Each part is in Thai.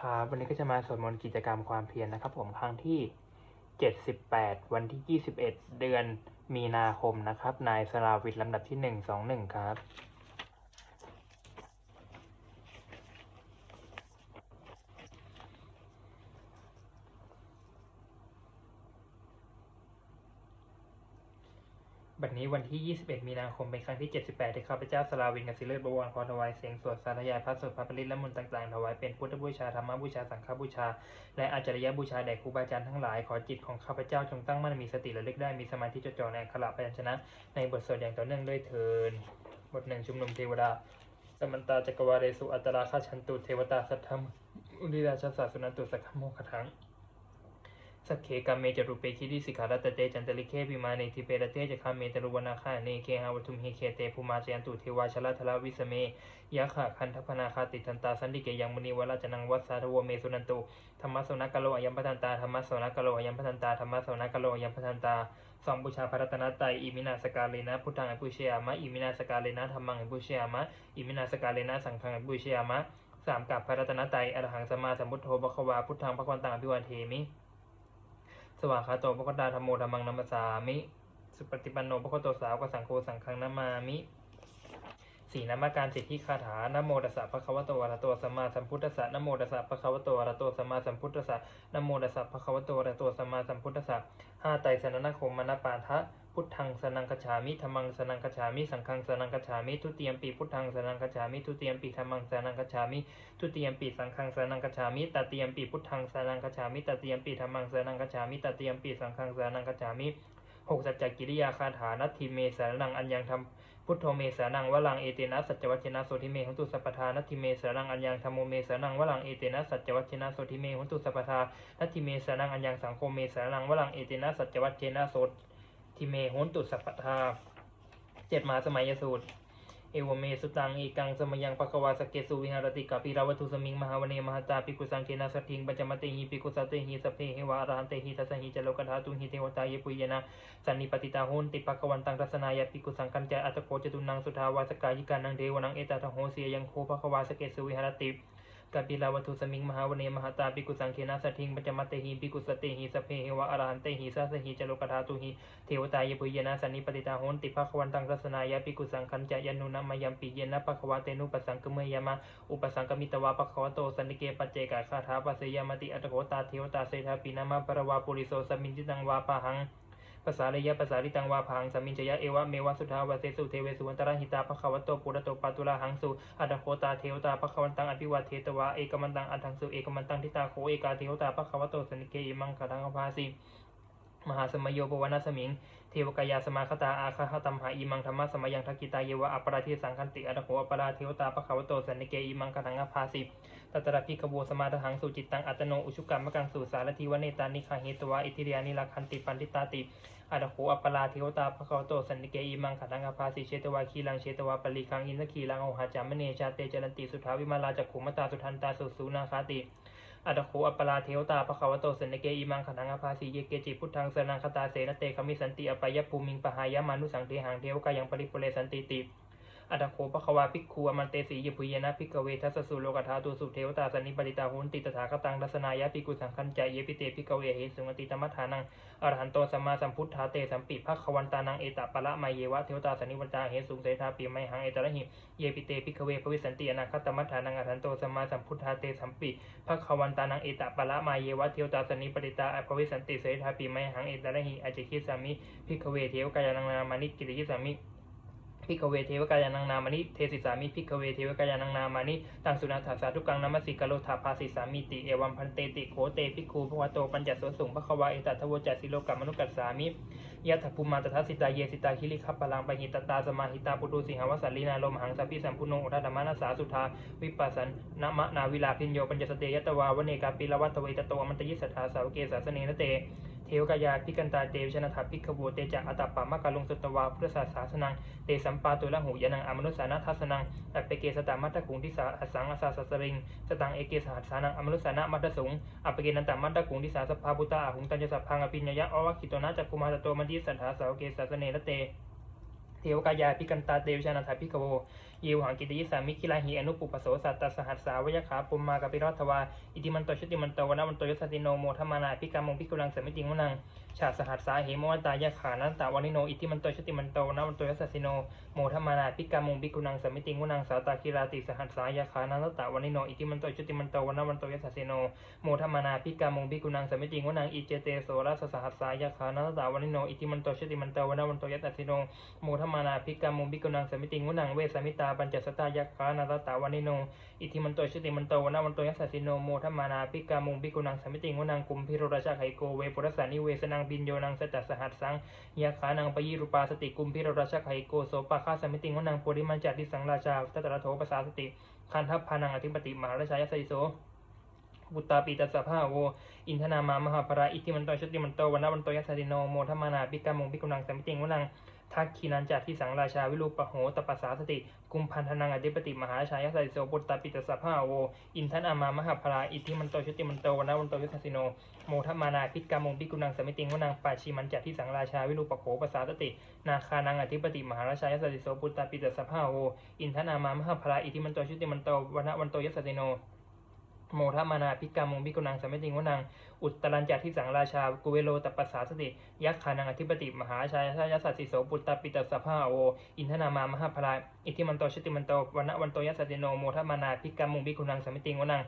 ครับวันนี้ก็จะมาสวดมนต์กิจกรรมความเพียรนะครับ ผมครั้งที่ 78 วันที่ 21 เดือนมีนาคมนะครับ นายสลาวิทลำดับที่ 121 ครับ บัดนี้วันที่ 21 มีนาคม เป็นครั้งที่ 78 ที่ข้าพเจ้าสลาวินกสิเลศบวรขอถวายเสียงสวดสาธยายพระสวดพระปริตและมนต์ต่างๆถวายเป็นพุทธบูชาธรรมบูชาสังฆบูชา และอาจารยบูชาแด่ครูบาอาจารย์ทั้งหลาย ขอจิตของข้าพเจ้าจงตั้งมั่นมีสติระลึกได้มีสมาธิจดจ่อในอักขระพยัญชนะ ในบทสวดอย่างต่อเนื่องด้วยเทินบทหนึ่งชุมนุมเทวดาสมันตาจักรวาเรสุอัตราคาชันตุเทวตาสัทธรรมอุริราชาสาสุนันตุสักขโมคทัง สักเคกัมเมจรูปเปคิริสิการัตเตจันตลิเคปิมาเนทิเปรเตจะคาเมตรุวนาคาเนเคหาวัตุมเฮเคเตภูมาจยันตุเทวาชลทลาวิสเมยะขะคันทพนาคาติทันตาสันติเกยังมุนีวราจนังวัสสาทวเมสุนันตุธรรมะสวนักกะโลอยัมปทันตาธรรมะสวนักกะโลอยัมปทันตาธรรมะสวนักกะโลอยัมปทันตาสองบูชาพระรัตนตรัยอิมินาสกาเลนะพุทธังอปุเชยามะอิมินาสกาเลนะธรรมังอปุเชยามะอิมินาสกาเลนะสังฆังอปุเชยามะสามกับพระรัตนตรัยอรหังสมาสมุทโธภควาพุทธังพระควันตังอภิวาเทมิ สวากขาโตปะคตาธรรมโมธรรมังนัมสสามิ สุปฏิปันโนปะกโตสาวกสังโฆสังฆังนามามิสีนามาการสิทธิคาถานโมตัสสะภะคะวะโตอะระหะโตสัมมาสัมพุทธัสสะนโมตัสสะภะคะวะโตอะระหะโตสัมมาสัมพุทธัสสะนโมตัสสะภะคะวะโตอะระหะโตสัมมาสัมพุทธัสสะห้าไตรสนนโคมนาปาทะ พุทธังสนังคจฉามิธรรมังสนังคจฉามิสังฆังสนังคจฉามิทุติยมปีพุทธังสนังคจฉามิทุติยมปีธรรมังสนังคจฉามิทุติยมปีสังฆังสนังกัจฉามิตติยมปีพุทธังสนังกัจฉามิตติยมปีธรรมังสนังกัจฉามิตติยมปีสังฆังสนังกัจฉามิหกสัจจกิริยาคาถานัตถิเมสารนังอัญญังธรรมพุทโธเมสานังวลังเอเตนะสัจจวัชนะโสทิเมหุตุสัพทานัตถิเมสานังอัญญังธรรมโมเมสานังวลังเอเตนะสัจวัชนะโสทิเมหุตุสัพทานัตถิเมสานังอัญญังสังโฆเมสานังวลังเอเตนะสัจวัชนะโส ทิเมหุตุสัพพทาเจ็ดมหาสมัยสูตร เอวเมสุตังเอกังสมยังปะควาสเกสุวิหารติกาปิราวัตุสมิงมหาวเนมหตาปิกุสังเคนะสัตถิงปัญจมเตหิปิกุสัตเตหิสพเพเหวะอรหันเตหิทัสสหิจโลกธาตุหิเทวตาเยปุยนะสันนิปติตาโหนติปะกวันตังทัสนายปิกุสังกัญจอัตโกจตุนังสุทาวาสกายิกานังเดวนังเอตตาโหเสียยังโคปะควาสเกสุวิหารติ กาปิลาวัตุสมิงมหาวเนมหาตาปิกุสังเคนะสัตถิงปัจมเตหิปิกุสเตหิสเพเหวะอรหันเตหิสัสหิจโลกธาตุหิเทวตายปุยนะสันนิปติตาโหนติภควันตังรัสนายาปิกุสังคัญจะยนุนามยัมปิเยนะภควาเตนุปสังกเมยามะอุปสังกมิตวาภควโตสันนิเกปัเจกาคาถาปัสสยามติอัตโกตาเทวตาเศธาปินามาปรวาปุริโสสมินจิตังวาปะหัง ภาษาเลยะภาษาลิตังวาพังสมินจยะเอวะเมวะสุทาวเสสุเทเวสุวันตระหิตาภควโตปุระโตปัตุลาหังสุอัตโกตาเทวตาภควันตังอภิวาเทตวาเอกมันตังอัตถังสุเอกมันตังทิตาโคเอกาเทวตาภควโตสันิเกอิมังคทังภาสิมหาสมโยปวนาสมิง เทวกายาสมาคตาอาคาหตัมหาอิมังธรรมะสมยังทกิตาเยวะอัปราทิสังคันติอัตโหอัปราเทวตาปะขาวโตสันนิเกอิมังกังอภาสิ ตัตระพิกโวสมาทหังสุจิตตังอัตโนอุชุกรรมกังสุสารทิวเนตานิคาเหตวาอิทิเรียนิลาคันติปันติตาติอัตโหอัปราเทวตาปะขาวโตสันนิเกอิมังกังอภาสิเชตวาคีลังเชตวาปริคังอินทคีลังโอหาจามเนชาเตจรันติสุทาวิมาลาจักขุมตาสุทันตาสุสูนาคาติอัตโขอัปปลาเทวตาภควโตสันเกอิมังขันังอภาสีเยเกจิพุทธังสนังคตาเสนเตคมิสันติอปายภูมิงปหายามานุสังเทหังเทวกายังปริปุเรสันติติ อัตโขภควาภิกขุอมันเตสียพุยนะภิกเวทัสสุโลกธาตุสุเทวตาสนิปริตาหุนติตถาคตังรัสนายะปิกุสังคัญใจเยปิเตภิกเวเหสุงติตมัฏฐานังอรหันโตสัมมาสัมพุทธาเตสัมปิภควันตานังเอตปะละไมเยวะเทวตาสนิวันตาเหสุงเสธาปิไมหังเอตระหิเยปิเตพิกเวภวิสันติอนาคตมัฏฐานังอรหันโตสัมมาสัมพุทธาเตสัมปิภควันตานังเอตปะละมาเยวะเทวตาสนิปริตาอภวิสันติเสธาปิไมหังเอตระหิอจคิสามิพิกเวเทวกายานังนามานิกิริยสามิ พิกเวเทวกายานังนามานิเทสิสามิพิกเวเทวกายานังนามานิตังสุนัตถาสาธุกังนามสิกะโลธาภาสิสามิติเอวัมพันเตติโขเตพิกขูภวโตปัญจโสสุงภควาเอตัทวจัสสิโลกัมมนุกัสสามิยะถภูมาตทัสสิตาเยสิตาคิริคัปปะลังปะหิตตาสมาหิตาปุตุสิหาวสัลลีนาลมหังสัพพิสัมพุโนอุทธรรมานาสาสุธาวิปัสสันนมะนาวิลาพิญโยปัญจสเตยตวาวเนกาปิลวัตเวตโตอมันตยิสัทธาสาวเกสาสเนนเต เทวกายาพิกันตาเตวชนะทัพพิกขบูเตจะอัตปามะกาลงสุตวาพุทธศาสาสนัง เตสัมปาตุละหูยานังอมนุสานาทัสนังตัปเปเกสตามัตตคุงทิสาอสังอสาสสริง สตังเอเกสหัสานังอมนุสานะมัตตสุงอัปเปเกนันตมัตตคุงทิสาสภาพุตตาอาหุงตัญญสัพพังอภิญญยะอวคิโตนะจักคุมาตโตมันทิสัทธาสาวเกสาสเนนเตเทวกายาพิกันตาเตวชนาถาพิกขโว ยิวหังกิตยิสามิคิลาหิอนุปุปโสสัตตสหัสสาวยขาปุมมากปิรัตวาอิติมันโตชุติมันโตวนาวันโตยสติโนโมทมานาพิกามงพิกุลังสมิติงวนังชาสหัสสาเหมวตายาขานันตาวานิโนอิติมันโตชุติมันโตวนาวันโตยสติโนโมทมานาพิกามงพิกุลังสมิติงวนังสาตาคิราติสหัสสายาขานันตาวานิโนอิติมันโตชุติมันโตวนาวันโตยสติโนโมทมานาพิกามงพิกุลังสมิติงวนังอิเจเตโสรัสสหัสสายาขานันตาวานิโนอิติมันโตชุติมันโตวนาวันโตยสติโนโมทมานาพิกามงพิกุลังสมิติงวนังเวสมิตาปัญจสตายาขานันตาวานิโน อิทิมันโตชุติมันโตวนาวันโตยัสสสิโนโมทัมมานาปิกามุงปิกุนังสมิติงวนังกุมพิโรราชาไขโกเวปุรสานิเวสนังบินโยนังสจัสหัสสังยาขานังปยิรูปาสติกุมพิโรราชาไขโกโสปาคาสมิติงวนังปุริมันจัดดิสังราชาตตระโถปสาสติคันทัพพานังอธิปติมหาราชายัสสิโสบุตตาปีตัสสะภาโว อินทนามามหาปราอิทิมันโตชุติมันโตวันนาวันโตยัสสสิโนโมทัมมานาปิกามุงปิกุนังสมิติงวนังทักขีนันจัดที่สังราชาวิรูปโหตปัสสาสติ กุมพันธนังอธิปติมหาชายสัยโสบุตตาปิตสสะภาโว อินทันอามามหาพราอิทธิมันโตชุติมันโตวนาวันโตยุทธสิโน โมทมานาพิกามงพิกุนังสมิติงวนังปาชีมันจัดที่สังราชาวิรูปโขปสาสติ นาคานังอธิปติมหาราชายสัยโสบุตตาปิตสสะภาโว อินทันอามามหาพราอิทธิมันโตชุติมันโตวนาวันโตยุทธสิโนโมทมานาพิกามงพิกุนังสมิติงวนัง อุตรัญจัดที่สังราชากุเวโลตปัสสาสติ ยักขานังอธิปติ มหาชายชายสัตสิโสปุตตปิตสภาโออินทนามามหาพลายอิทธิมันโตชติมันโตวันนะวันโตยัสติโนโมทมานาพิกามุงพิกุนังสมิติงวนัง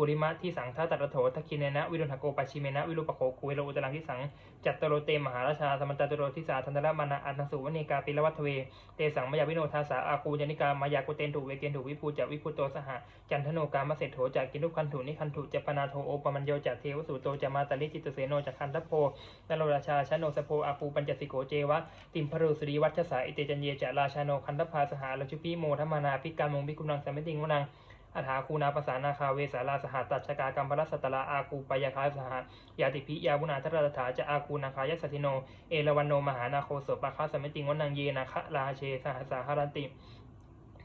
ปุริมะที่สังทัตตระโถทักคินเนนะวิรุณหโกปชิเมนะวิรุปโขกุเวโลอุตรังที่สังจัตตโรเตมหาราชาสมันตตโรทิสาธันตระมานาอันทสุวเนกาปิลวัตเวเตสังมยาวิโนทาสาอากูยานิกามายากุเตนถุเวเกนถุวิภูจะวิภูโตสหจันทโนกามเศรษโถจากกินุคันถุนิคันถุจะปนาโทโอปมัญโยจะเทวสุโตจะมาตาลิจิตเสโนจะคันทัพโพนโรราชาชโนสโพอาปูปัญจสิโกเจวะติมพรุสรีวัชสาอิเตจันเยจะราชาโนคันทพาสหาลชุปิโมทัมมนาพิกามงพิกุนังสมิติงวนังอัฏฐาคูนาภาษานาคาเวสาลาสหัตัชกากรรมพรสตตลาอาคูปยาคาสหยาติพิยาวุนาทรตถาจะอาคูนาคายสสติโน เอราวันโนมหานาโคโสปะคาสมิติงวนังเยนะคะราเชสหสสาหารันติ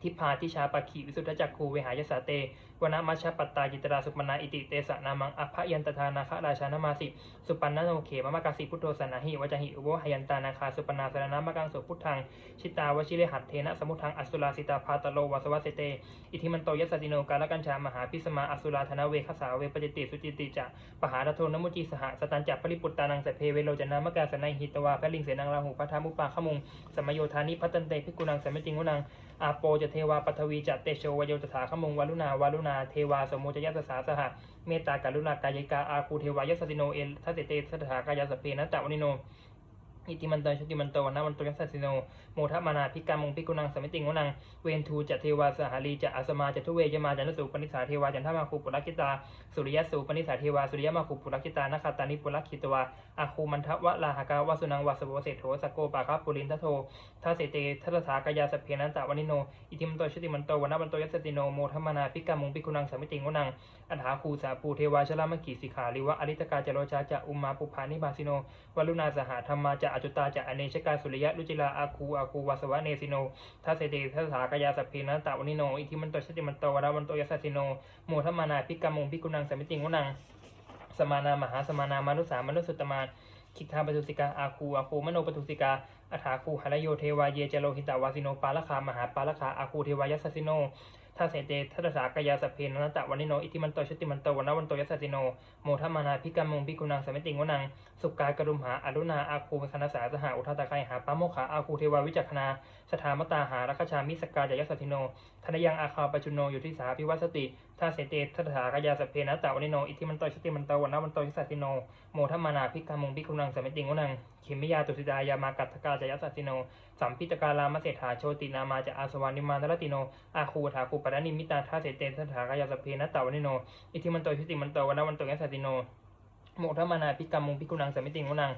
ทิพาทิชาปะขีวิสุทธจักคูเวหายสาเต วนามัชฌปัตตาจิตราสุปนาอิติเตสะนามังอภยันตทานาคะราชานามาสิสุปันนาโนเขมะมะกาสิพุทโธสนาหิวจหิอุโวหยันตานาคาสุปนาสรณามะกังสุพุทธังชิตาวชิเลหัตเทนะสมุทังอสุราสิตาพาตโลวาสวัสเต อิทิมันโตยัสสติโนกาลกัญชามหาพิสมาอสุราธนาเวคสาเวปจิติสุจิติจะปหารโทนมุจิสหสตันจัปริปุตตานังสเพเวโลจนามกาสนัยหิตวาพระลิงเสนังราหูพัทธามุปาขมุงสมโยธานิพัตันเตพิกุนังสมจิงวุนังอาโปจะเทวาปทวีจะเตโชวโยตถาขมุงวารุณาวารุณาเทวาสมโมจยัสสาสหะเมตตากรุณากายกาอาคูเทวายัสสติโนเอทัสเตเตสถากายาสเปนะตะวนิโน อิติมันโตชุติมันโตวันนาวันโตยัสสิโนโมทัมานาพิกามงพิกุนังสมิติงวนังเวนทูจะเทวาสหารีจะอาสมาจะทุเวยมาจันสุปนิสาเทวาจันทมาคูปุรักิตาสุริยสูปนิสาเทวาสุริยมาคูปุรักิตานาคาตานิปุรคิตวาอาคูมันทวะลาหกาวสุนังวาสโวเศโถสโกปาคาปุรินทโททัสเสเตทัสสากายาสเพนันตะวันิโนอิติมันโตชุติมันโตวันนาวันโตยัสสติโนโมทัมมานาพิกามงพิกุนังสมิติงวนัง อัฏฐาคูสาปูเทวาชลามกีสิขาลิวะอริตกาจโรชาจะอุมาปุพานิบาสิโนวลุณาสหธรรมาจะอจุตาจะอเนชกาสุริยะรุจิลาอาคูอาคูวาสวะเนสิโนทัสเสเตทัสสากยาสพเพนันตะวนิโนอิทิมันโตชติมันโตวราวันโตยัสสิโนโมทัมมานาพิกามงพิกุนังสมิติงวนังสมานามหาสมานามนุสามนุสุตตมาคิทาปตุสิกาอาคูอาคูมโนปตุสิกาอัฐาคูหรโยเทวาเยเจโลหิตาวาสิโนปาลคามหาปาลคาอาคูเทวายัสสิโน ทัสเสเตทัสสากายาสเพนันตะวนิโน อิทิมันโตชุติมันโตวันวันโตยัสสติโน โมทัมมานาพิกามงพิกุนังสมิติงวนัง สุกากรุมหาอรุณาอาคูคณสาสหาอุทาตะไคหาปาโมขาอาคูเทวาวิจักขนา สถามตาหารัคชามิสกาจยัสติโนธนยังอาคาปจุโนอยู่ที่สาพิวัสติทัสเสเตทัสสากายาสเพนันตะวนิโน อิทิมันโตชุติมันโตวันวันโตยัสสติโน โมทัมมานาพิกามงพิกุนังสมิติงวนัง เขมิยาตุสิดายามากัตถกาจยัสสติโน สัมพิตการามาเศรษฐาโชตินามาจะอาสวานิมานรติโน อาคูถาคูปรนิมิตาท่าเสเตสถากายาสเพนัตตาวนิโน อิทิมันโตชิติมันโตวันวันโตยัสสติโนโมทัมานาพิกามุงพิกุนังสมิติงุนัง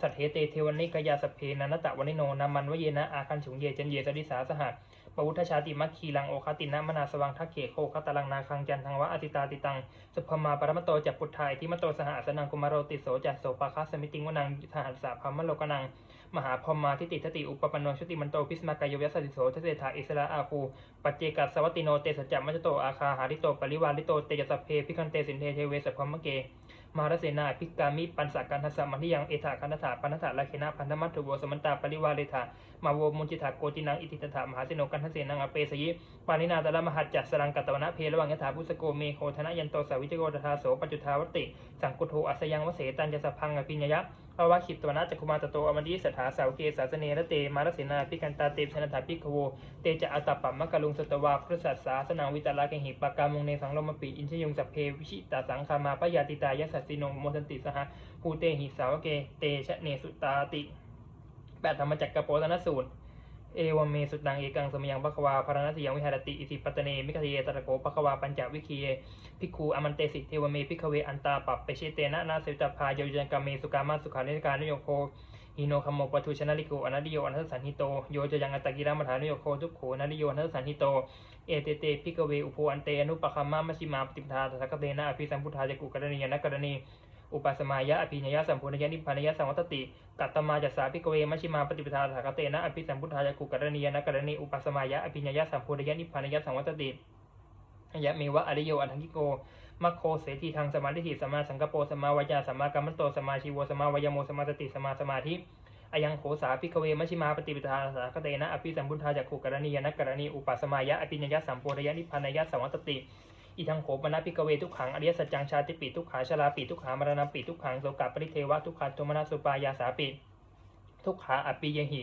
สัทเทเตเทวนิกายาสเพนันตะวนิโนนามันวเยนะอาคันฉุงเยจันเยสดิสาสหัส ปวุทชาติมัคคีลังโอคตินะมนาสวังทักเขโคคตลังนาคังจันทังวะอติตาติตัง สุภมาปรมโตจักปุทธายที่มโตสหสนังกุมารโรติโสจัสโสปาคัสสมิติงวนังสหัสสะพัมมโลกนัง มหาพรมาทิติทติอุปปนโนชติมันโตพิสมากายโยยัสสติโสทเสถาอิสระอาคูปัจเจกัสสวัตติโนเตสจจะมัจโตอาคาหาริโตปริวาริโตเตจสัพเพพิคันเตสินเทเทเวสัพพมเก มหารเสนาพิกามิปันสักการทัสมันทิยังเอถาคันธาปันธาลาเคนะพันธมัตถุโวสมันตาปริวาเลธามาโวมุนจิตาโกตินังอิติตถามหาเสนกันทเสนังอเปสยิปานินาตละมหัจจัสสรังกัตวนะเพระวังยถาพุสโกเมโคธนยันโตสาวิจโกตถาโสปจุทาวติ สังกุโทอัสยังวเสตันจะสพังอภิญญยะ ภาวะขิตตวนาจักคุมาตโตอมดีสถาสาวเกสาสเนรเตมารเสนาพิกันตาเตชนะถาพิกโวเตจะอัตตปัมมะกะลุงสตวาพฤษัสสาสนางวิตาลาเกหิปากามงเนสังลมปีอินชยงสัพเพวิชิตาสังคามาปยาติตายสัสสินงโมทันติสหภูเตหิสาวเกเตชะเนสุตาติแปดธรรมจักรกโปตนสูตร เอวเมสุตังเอกังสมยังปะควาพารณสิยังวิหารติอิสิปตเนมิคเทเยตระโกปะควาปัญจวิคีพิคูอมันเตสิเทวเมพิกเวอันตาปัปเปเชเตนะนาเสวิตพาโยยันกาเมสุกามาสุขานิการนโยโคหิโนคัมโมปทุชนะลิโกอนัดิโยอนัสสันหิโตโยจะยังอัตกิรามฐานโยโคทุกโขนัดิโยอนัสสันหิโตเอเตเตพิกเวอุโพอันเตอนุปคัมมามชิมาปฏิปทาตถาคเตนะอภิสัมพุทธาจกุกรณียนะกรณี อุปสมายะอภิญญาสัมพุญญานิพพานยะสังวัตติ กัตตมาจัสสาพิกเวมัชิมาปฏิปทาถากเตนะอภิสัมพุทธายกุกรณียนะกรณีอุปสมายะอภิญญาสัมพุญญานิพพานยะสังวัตติยะเมวะอริโยอันทังกิโกมัคโคเสทีทางสมาธิสมาสังกปโปสมาวายาสมากรรมโตสมาชีวสมาวายโมสมาสติสมาสมาธิอายังโขสาพิกเวมัชิมาปฏิปทาถากเตนะอภิสัมพุทธายะกุกรณียนะกรณีอุปสมายะอภิญญาสัมพุญญานิพพานยะสังวัตติ อีทังโขปนาพิกเวทุกขังอริยสัจจังชาติปิทุกขาชราปิทุกขามรณปิทุกขังโสกปริเทวะทุกขันโทมนาสุปายาสาปิทุกขาอปิเยหิ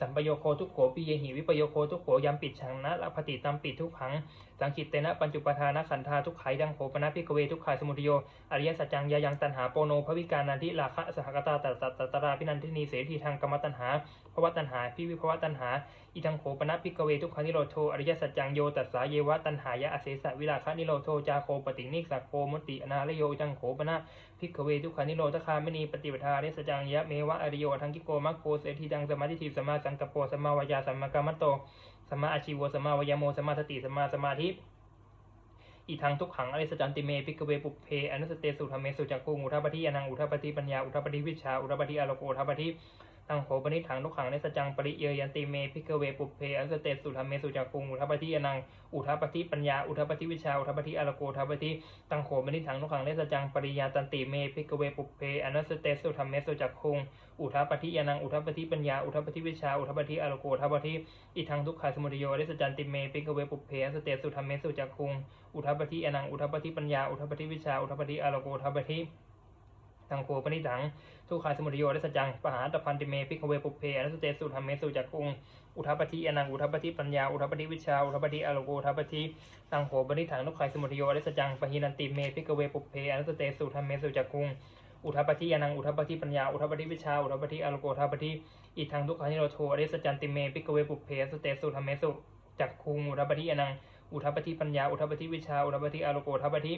สัมปโยโคทุกโขปิเยหิวิปโยโคทุกโขยำปิดชังนะละพติตัมปิทุกขัง สังคิตเตนะปัญจุปทานะขันธาทุกขายดังโขปนาพิกเวทุกขาสมุทโยอริยสัจจังยายังตันหาโปโนภวิการนันทิราคะสหกตาตัตตตตราพินันทินีเสถีทางกรรมตันหาภวตันหาพิวิภวตันหาอีทังโขปนะพิกเวทุกขานิโรโทอริยสัจจังโยตัสสาเยวะตันหายะอเสสะวิราคะนิโรโทจาโคปตินิสักโคมุติอนาลโยจังโขปนะพิกเวทุกขานิโรธคามณีปฏิปทาอริสจังยะเมวะอริโยทังกิโกมัคโคเสถีดังสมาธิทิสมาสังกปโปสมาวายาสมมกรรมโต สมมาอาชีวสมมาวายโมสมมาสติสมมาสมาธิอีทางทุกขังอริสจันติเมพิกเวปุเพอนุสเตสุธรรมเมสุจักกุงอุทัปฏิอนังอุทัปฏิปัญญาอุทัปฏิวิชาอุทัปฏิอโลโกอุทัปฏิตังโขปนิถังทุกขังอริสจังปริเยยันติเมพิกเวปุเพอนุสเตสุธรรมเมสุจักกุงอุทัปฏิอนังอุทัปฏิปัญญาอุทัปฏิวิชาอุทัปฏิอโลโกอุทัปฏิตังโขปนิถังทุกขังอริสจังปริยาตันติเมพิกเวปุเพอนุสเตสุธรรมเมสุจักกุง อุทัปฏิอนัง อุทัปฏิปัญญา อุทัปฏิวิชา อุทัปฏิอโลโกอุทัปฏิอีทางทุกขาสมุทโยอริสจันติเมพิกเวปุเพสเตสุธรรมเมสุจักกุง อุทัปปฏิอนัง อุทัปปฏิปัญญา อุทัปปฏิวิชา อุทัปปฏิอาโลโก อุทัปปฏิตังโคปนิถัง ทุกขาสมุทโยและสัจจังปหาตพันติเมพิกเวปุเพอนุสเตสุธรรมเมสุจักกุงอุทัปปฏิอนังอุทัปปฏิปัญญาอุทัปปฏิวิชาอุทัปปฏิอาโลโกอุทัปปฏิตังโคปนิถังทุกขาสมุทโยและสัจจัง ปหินันติเมพิกเวปุเพอนุสเตสุธรรมเมสุจักกุง อุทัปปฏิอนังอุทัปปฏิปัญญาอุทัปปฏิวิชาอุทัปปฏิอโลโกอุทัปปฏิอิทังทุกขานิโรโทอริสจันติเมปิกเวปุเพสเตสุธรรมเมสุจักคุงอุทัปปฏิอนังอุทัปปฏิปัญญาอุทัปปฏิวิชาอุทัปปฏิอโลโกอุทัปปฏิ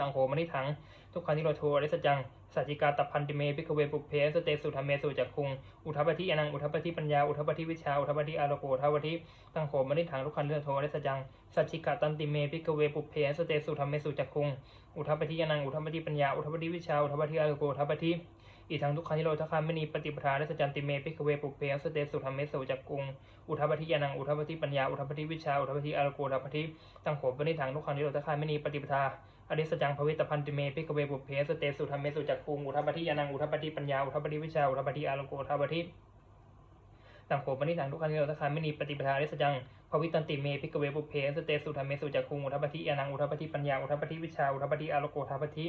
นังโหมนิถังทุกขานนิโรโทอริสจัง สัจจิกาตัพันติเมพิกเวปุเพสเตสุธรรมเมสุจักคุง อุทัปปิอนัง อุทัปปิปัญญา อุทัปปิวิชา อุทัปปิอาโลโกอุทัปปิตังโหมนิถังทุกขันนิโรโทอริสจัง สัจจิกาตันติเมพิกเวปุเพสเตสุธรรมเมสุจักคุง อุทัปปิอนัง อุทัปปิปัญญา อุทัปปิวิชา อุทัปปิอาโลโกอุทัปปิอีทางทุกขันนิโรธคามณีปฏิปทาและสจันติเมพิกเวปุเพสเตสุธรรมเมสุจักกุง อุทัปปิยานัง อุทัปปิปัญญา อุทัปปิวิชา อุทัปปิอาโลโกอุทัปปิตังโขปนิถังทุกขันนิโรธคามณีปฏิปทา อริสจังภวิตพันติเมพิกเวปุเพสเตสุธรรมเมสุจักคุงอุทัปปฏิยานังอุทัปปฏิปัญญาอุทัปปฏิวิชาอุทัปปฏิอาโลโกอุทัปปฏิตังโขปนิถังทุกขันนิโรธคามณีปฏิปทาอริสจังภวิตันติเมพิกเวปุเพสเตสุธรรมเมสุจักคุงอุทัปปฏิยานังอุทัปปฏิปัญญาอุทัปปฏิวิชาอุทัปปฏิอาโลโกอุทัปปฏิ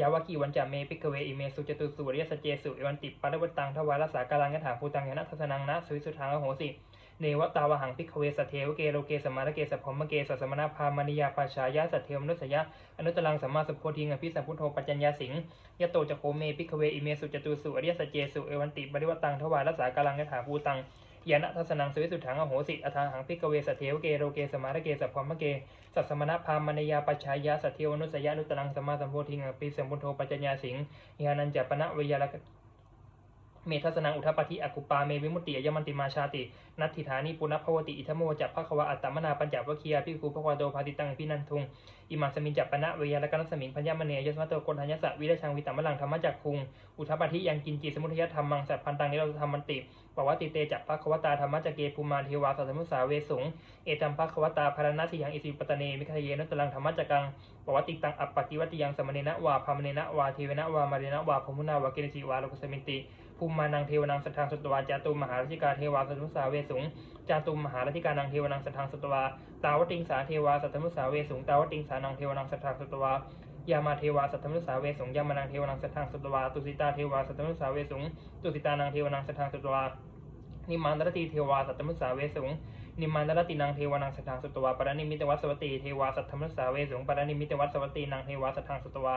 ยาวากีวันจาเมพิกเวอิเมสุจตุสุริยสเจสุเอวันติปัตวัตตังทวารสากาลังยถาภูตังยนะทัสนังนะสุวิสุทางโหสิ เนวตาวหังพิกเวสเทวเกโลเกสมารเกสพมเกสสมณพามณิยาปาชายาสัทเทวมนุสยะอนุตลังสัมมาสัพโพธิงอภิสัมพุทโธปัจจัญญาสิงยะโตจะโคเมพิกเวอิเมสุจตุสุอริยสเจสุเอวันติปริวัตังทวารสากาลังยถาภูตังยานะทัสนังสุวิสุทางอโหสิอทาหังพิกเวสเทวเกโลเกสมารเกสพมเกสัสมณพามณิยาปชายาสัทเทวนุสยะอนุตลังสัมมาสัมโพธิงอภิสัมพุทโธปัจจัญญาสิงยานันจะปณะเวยาล เมทัสนังอุทปปฏิอกุปาเมวิมุตติยมันติมาชาติ นัตถิธานิปุณพวติอิทโมจัปภควะอัตตมนาปัญจวัคคียาภิกขุภควาโตภาติตังพินันทุงอิมังสมิงจัปปนะเวยาลกันสมิงพัญญามเนยสมัตโตกณทัญญสะวิรชังวิตามลังธรรมจักคุงอุทปปฏิยังกินจิสมุทยธรรมังสัพพันตังนิโรธธรรมันติปวัติเตจัปภควตาธรรมจักเกภูมาเทวาสัตมุสาเวสุงเอตัมภควตาภารณสิยังอิสิปตเนมิคเยนตลังธรรมจักังปวัติตังอัปปติวัติยังสมเนนะวาพามเนนะวาเทวนะวามาเรนะวาพมุนาวาเกณจิวาโลกสมินติ ภูมิมานังเทวนังสัทธังสตวาจาตุมมหาราชิกาเทวาสัตมุสาเวสุงจาตุมมหาราชิกานังเทวนังสัทธังสตวาตาวติงสาเทวาสัตมุสาเวสุงตาวติงสานังเทวนังสัทธังสตวายามาเทวาสัตมุสาเวสุงยามานังเทวนังสัทธังสตวาตุสิตาเทวาสัตมุสาเวสุงตุสิตานังเทวนังสัทธังสตวานิมานรติเทวาสัตมุสาเวสุงนิมานรตินังเทวนังสัทธังสตวาปรนิมิตวัสสวติเทวาสัทธมุสาเวสุงปรนิมิตวัสสวตินังเทวาสัทธังสตวา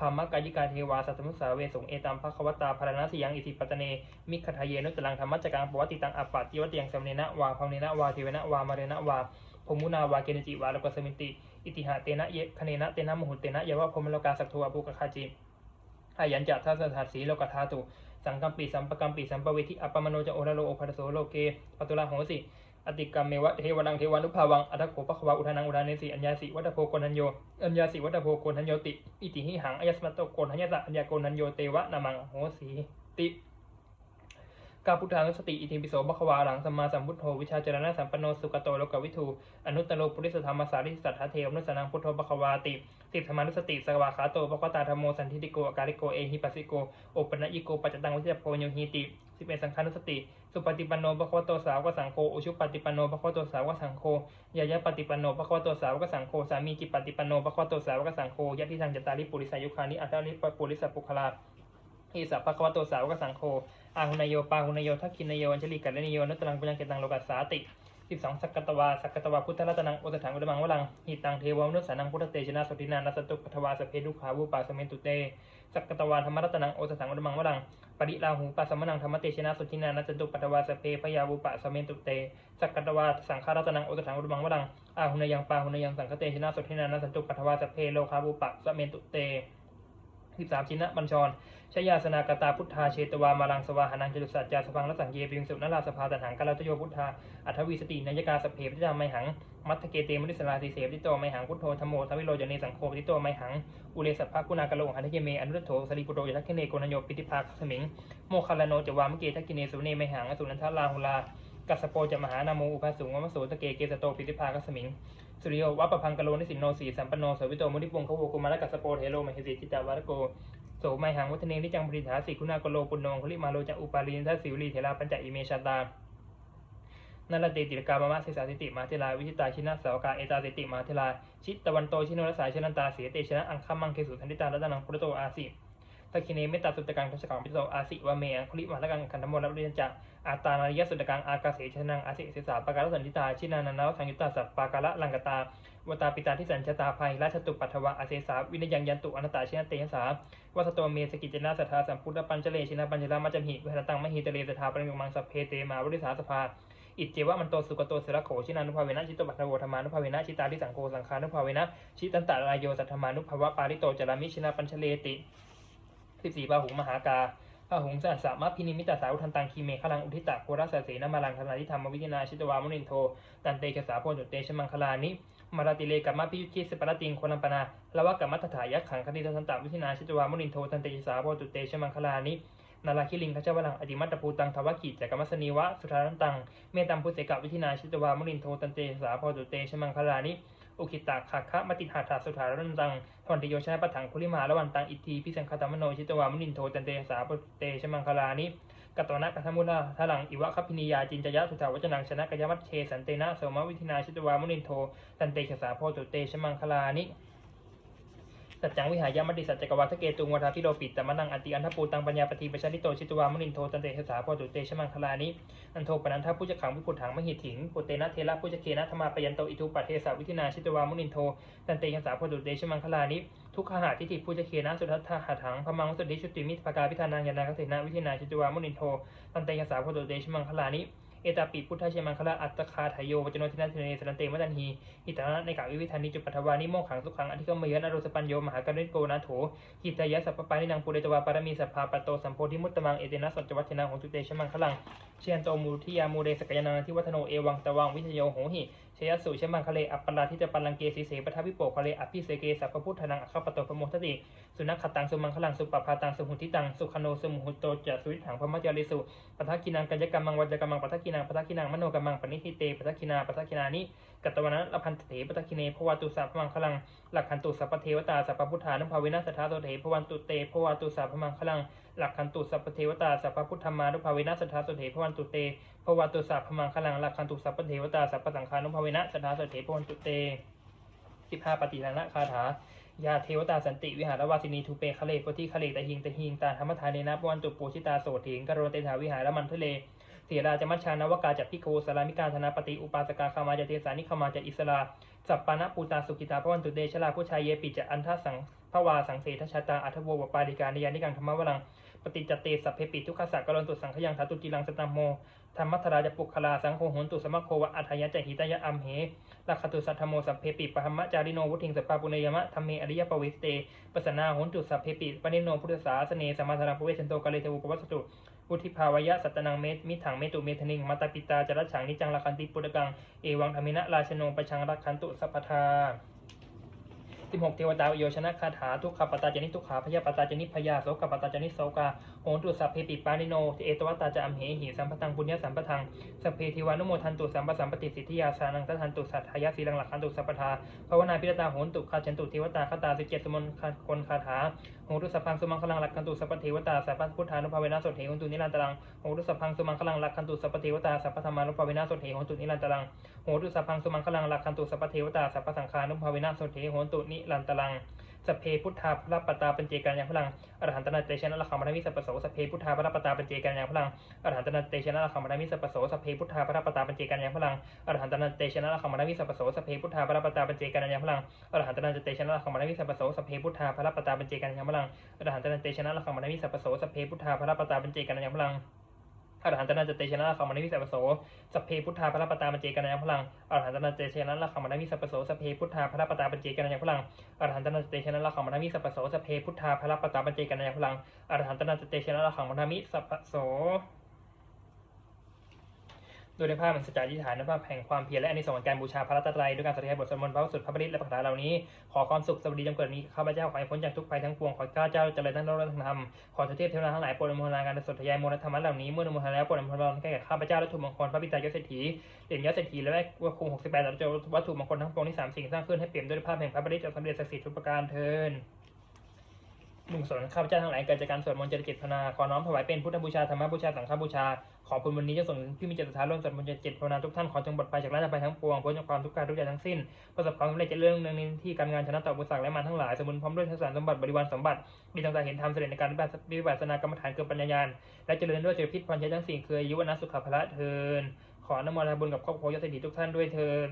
ภามกายิกาเทวาสัตตมุสาเวสงเอตัมภควตาภารณสิยังอิสิปัตเน มิขทายเยนุตลังธรรมจักังปวัติตังอัปปัติวติยังสมเนนะวาภาวเนนะวาเทเวนะวามาเรนะวาพมุนาวาเกณจิวาลกสมิติ อิติหะเตนะเยคเนนะเตนะมหุเตนะยวะพมโลกาสักโทวปุกคาจิอายัญจะทัสสหัสสีโลกธาตุสังกัมปีสัมปกัมปีสัมปเวทิอัปปมโนจะโอระโลโอภัสโสโลเกปตุลาโหสิ อติกรรมเมวะเทวดังเทวานุภาวังอัตโขปะขวาอุทานังอุทาเนสีอัญญาสิวัตโพโกนัญโยอัญญาสิวัตโพโกนัญโยติอิติหิหังอายสมัตโตโกนัญญสะอัญญาโกนัญโยเตวะนามังโหสีติกาพุทธานุสติอิติปิโสบควาหลังสัมมาสัมพุทโธวิชาจรณะสัมปันโนสุกโตโลกวิทูอนุตตโลปุริสธรรมสาริสัทธาเทวนุสนังพุทโธบควาติสิบธรรมานุสติสกวาขาโตบะควตาธรรมโมสันทิติโกอาการิโกเอหิปัสสิโกโอปนะยิโกปัจจตังวิจโพโยหิติสิบเอ็ดสังฆานุสติ สุปฏิปันโนภควโตสาวกสังโฆอุชุปฏิปันโนภควโตสาวกสังโฆยายะปฏิปันโนภควโตสาวกสังโฆสามีจิปฏิปันโนภควโตสาวกสังโฆยะทิทังจตาริปุริสายุคานิอัตตาริปุริสปุคลาอิสัพพะควโตสาวกสังโฆอาหุนายโยปาหุนายโยทักขินายโยอัญชลิกัลเลนิโยนุตรังปุญญเกตังโลกัสสาติ สิบสองสักกตวาสักกตวาพุทธรัตนังโอตถังอุตมังวลังหิตังเทวมนุสานังพุทธเตชนะสตินานัสตุปัทวาสเพดุขาวุปาสเมนตุเตสักกตวาธรรมรัตนังโอตถังอุตมังวลังปริลาหูปัสมนังธรรมเตชนะสุทินานัจตุปัตวาสเพพยาวุปะสเมนตุเตสักกตวาสังฆารัตนังโอตถังอุตมังวลังอาหุนยังปาหุนยังสังฆเตชนะสุทินานัจตุปัตวาสเพโลคาวุปะสเมนตุเตสิบสามชินะบัญชร ชยาสนากตาพุทธาเชตวามาลังสวาหานังจตุสัจจาสพังรัสังเยปิงสุนราสภาตันหังกาลตโยพุทธาอัทวีสตินายกาสพเพปิจามไมหัง มัทเกเตมุนิสลาติเสปทิโตไมหังพุทโธธรรมโมทวิโรจเนสังโฆปทิโตไมหัง อุเลสัพพะกุณากะโลหันทเยเมอนุตโธสริปุโตยทัคเนโกนโยปิติภาคสมิง โมคคาลโนจวามเกทักกิเนสุเนไมหังอสุนันทลาหุลากัสโปจะมหานาโมอุภาสุงวมโสตะเกเกสโตปิติภาคสมิงสุริโยวัปปะพังกะโลนิสินโนสีสัมปนโนสวิโตมุนิปงขโวกุมารกัสโปเทโลมหิสิจิตาวารโก โสไมหังวัฒเนนิจังปริฐาสิคุณากโลปุณโนคุลิมาโลจังอุปาลีนทัสสิวลีเทราปัญจอิเมชาตานัลเตติรกามามะเสสาสิติมาเทลาวิชิตาชินะสาวกาเอตาสิติมาเทลาชิตตะวันโตชิโนรสายชนันตาเสียเตชนะอังคัมมังเคสุทันติตารัตนังพุทโตอาสิ ทักขิเนเมตตาสุตกังทัศกังปิโตอาสิวะเมอังคุลิมาละกังคันธโมรับเรียนจักอาตานาริยสุตกังอากาเสชนังอาสิเสสาปะการสันติตาชินานันนาวสังยุตตาสัปปาการะลังกตาวตาปิตาที่สัญชตาภัยราชตุปัทวะอาเสสาวินยังยันตุอนัตตาชินเตหสาวัสโตเมสกิจนาสัทธาสัมพุทธปัญจเลชินาปัญจลามัจจหิเวหตังมหิตเลสถาปริมังสัพเพเตมาบริสาสภาอิจเจวะมันโตสุกโตเสระโขชินานุภาเวนะชิตตปัทโวธรรมานุภาเวนะชิตาลิสังโฆสังขานุภาเวนะชิตันตะรายโยสัทธมานุภาวะปาริโตจารามิชินาปัญชเลติ สิบสี่ปาหุงมหากาพาหุงสัสสะมะพินิมิตาสาวุทันตังคีเมฆลังอุทิตะโครัสเสนามาลังธนาทิธรรมวิจนาชิตวามุนินโท ตันเตชะสาโพจุเตชมังคลานิมาราติเลกัมมะพิยุชิสปรติงโคลัมปนาละวะกัมมัตถายักขังคติทันตะวิชินาชิตวามุนินโทตันเตชะสาโพจุเตชมังคลานินาราคิลิงขจาวลังอติมัตตภูตังทวกิจจักรมัสนีวะสุทารันตังเมตัมพุเสกวิธินาชิตวามุนินโทตันเตสาพอตุเตชมังคลานิ อุคิตาขาคะมติหาถาสุถารันตังทวันติโยชนะปะถังคุลิมาละวันตังอิทีพิสังคตามโนชิตวามุนินโทจันเตสาพอตุเตชมังคลานิกัตวนะกัทมุนาทลังอิวะคัพินิยาจินจยะสุทาวจนังชนะกยมัตเชสันเตนะโสมวิธินาชิตวามุนินโทจันเตชสาพตุเตชมังคลานิ สัจจังวิหายามติสัจจกวาทเกตุงวัฏาพิโรปิตตมะนังอันติอันทปูตังปัญญาปฏิปชาลิโตชิตวามุนินโทตันเตชะสาพอตุเตชมังคลานิอันโทปนันทผู้จะขังวิพุทธังมหิถิงปุเตนะเทระผู้จะเคนะธรรมาปยันโตอิทุปะเทสาวิธินาชิตวามุนินโทตันเตชะสาพอตุเตชมังคลานิทุกขหาทิฏฐิผู้จะเคนะสุทัตถะหัถังพมังสุติชุติมิตรปกาพิธานังยานาคเสนาวิธินาชิตวามุนินโทตันเตชะสาพอตุเตชมังคลานิ เอตาปิพุทธเชมังคละอัตคาทายโยวัจโนทินันเทเนสันเตมัตันหีหิตานะในกาวิวิธานิจุปัทวานิโมขังสุขังอธิกรมเยนอรุสปัญโยมหากริโกนาโถหิตายะสัพปานินังปุเรตวาปารมีสัพพาปโตสัมโพธิมุตตมังเอเตนะสัจวัฒนาของจุเตชมังคลังเชียนโตมูทิยามูเรสกยานาทิวัฒโนเอวังตวังวิทโยโหหิ ชยสุชมังคะเลอัปปราทิจปัลลังเกสีเสปทัพวิโปคะเลอภิเสเกสัพพพุทธนังอัคคปโตพโมทติ สุนัขขตังสุมังคลังสุปปาตังสุหุติตังสุขโนสุมุหุโตจะสุวิถังพมจาริสุปัทกินังกัญญกรรมังวัจกรรมังปัทกินังปัทกินังมโนกรรมังปณิทิเตปัทกินาปัทกินานิกัตตวนะละพันเถปัทกิเนภวตุสัพมังคลังหลักขันตุสัพเทวตาสัพพุทธานุภาเวนัสทาโตเถภวันตุเตภวตุสัพมังคลัง หลักขันตุสัพพเทวตาสัพพพุทธมานุภาเวนัสทธาโตเถภวันตุเตภวันตุสัพพมังคลังหลักขันตุสัพพเทวตาสัพพสังฆานุภาเวนัสทธาโตเถภวันตุเตสิบห้าปฏิทานะคาถายาเทวตาสันติวิหารวาสินีทูเปคะเลปทิคะเลตะหิงตะหิงตาธรรมทานเนนะปวันตุปูชิตาโสถิงกโรเตถาวิหารมันทะเลเสียราจมัชชานวกาจัพิโคสารามิกาธนาปฏิอุปาสกาคามาจเทสานิคมาจอิสลาสัปปานะปูตาสุกิตาพวันตุเดชลาผู้ชายเยปิจะอันทสังภวาสังเสทชาตาอัทโววปาดิการนิยานิกังธรรมวลัง ปฏิจจเตสัพเพปิทุกขสักกรณตุสังขยังทัตุจิลังสตัมโมธรรมัทราจะปุคลาสังโฆหนตุสมะโควะอัทยะจหิตยะอัมเหลักขตุสัทธโมสัพเพปิปะหัมมะจาริโนวุทิงสปาปุเนยมะธรรมเมอริยปวิสเตปสนาหนตุสัพเพปิปะนิโนพุทธสาสเนสมมาธรังปเวชันโตกาเลเทวุปวัสตุวุธิภาวยะสัตตนังเมตมิถังเมตุเมธนิงมาตาปิตาจรัฉังนิจังลักขันติปุตกังเอวังธรรมินะราชโนปชังรักขันตุสัพพทา สิบหกเทวดาโยชนะคาถาทุกขปตาจนิทุกขาพยาปตาจนิพยาโสกปตาจนิโสกาโหตุสัพเพปิปานิโนเอตวัตตาจะอัมเหหิสัมปตังปุญญาสัมปทังสัพเพทิวานุโมทันตุสัมปสัมปติสิทธิยาสานังทัทันตุสัทธายาสีลังหลักขันตุสัพพทาภาวนาพิรตาโหตุคาชันตุเทวตาคาตาสิเจ็ดสมนคนคาถาโหตุสัพพังสุมังคลังหลักขันตุสัพพเทวตาสัพพพุทธานุภาเวนะสดเหโหนตุนิรันตรังโหตุสัพพังสุมังคลังหลักขันตุสัพพเทวตาสัพพธรรมานุภาเวนะสดเหโหนตุนิรันตรังโหตุสัพพังสุมังคลังหลักขันตุสัพพเทวตาสัพพสังฆานุภาเวนะสดเหโหนตุนิรันตรัง สพเพพุทธาพระปตาปัญเจกันยังพลังอรหันตนาเตชนะละขังมรมิสัพปะโสสพเพพุทธาพระปตาปัญเจกันยังพลังอรหันตนาเตชนะละขังมรมิสัพปะโสสพเพพุทธาพระปตาปัญเจกันยังพลังอรหันตนาเตชนะละขังมรมิสัพปะโสสพเพพุทธาพระปตาปัญเจกันยังพลังอรหันตนาเตชนะละขังมรมิสัพปะโสสพเพพุทธาพระปตาปัญเจกันยังพลังอรหันตนาเตชนะละขังมรมิสัพปะโสสเพพุทธาพระปตาปัญเจกันยังพลัง อรหันตนาจเตชนะละขังมรมิสัพปโสสพเพพุทธาพระปตาปัญเจกันยังพลังอรหันตนาเตชนะละขังมรมิสัพปโสสพเพพุทธาพระปตาปัญเจกันยังพลังอรหันตนาเตชนะละขังมนามิสัพพโสสพเพพุทธาพระปตาปัญเจกันยพลังอรหันตนาเตชนะละขังมนามิสัพพโส โดยในภาพมันสัจจะอธิฐานนภาพแห่งความเพียรและอนิสงส์แห่งการบูชาพระรัตนตรัยด้วยการสวดบทสวดมนต์พระสุดพระบริตและพระคาเหล่านี้ ขอความสุขสวัสดีจงเกิดนี้ข้าพเจ้าขอให้พ้นจากทุกภัยทั้งปวงขอข้าเจ้าเจริญทั้งโลกและทั้งธรรมขอเทพเทวดาทั้งหลายโปรดอนุโมทนาการสวดทยายมนต์ธรรมะเหล่านี้เมื่ออนุโมทนาแล้วโปรดอนุโมทนาให้แก่ข้าพเจ้าและถูกมงคลพระปิตายศเศรษฐีเหรียญยศเศรษฐีและวัคคุงหกสิบแปดวัตถุมงคลทั้งปวงที่สามสิ่งสร้างขึ้นให้เปี่ยมด้วยภาพแห่งพระบริตจะสำเร็จศักดิ์สิทธิ์ทุกประการเทิน บุญกุศลข้าพเจ้าทั้งหลายเกิดจากการสวดมนต์เจริญจิตภาวนา ขอน้อมถวายเป็นพุทธบูชาธรรมบูชา สังฆบูชา ขอบุญวันนี้จะส่งถึงพี่มีจิตศรัทธาร่วมสวดมนต์เจริญจิตภาวนาทุกท่านขอจงบดภัยจากราชภัยทั้งปวงพ้นจากความทุกข์กายทุกอย่างทั้งสิ้น ประสบความสำเร็จเจริญเรื่องในที่การงานชนะต่ออุปสรรคและมารทั้งหลาย สมบูรณ์พร้อมด้วยทรัพย์สมบัติบริวารสมบัติมีต่างๆเห็นธรรมเสด็จในการปฏิบัตินากรรมฐานเกิดปัญญายานและเจริญด้วยเจริญพิษพันธ์ใช้ทั้งสี่คืออายุวนสุขภาระเทินขออนโมทนาบุญกับครอบครัวยศเศรษฐีทุกท่านด้วยเทิน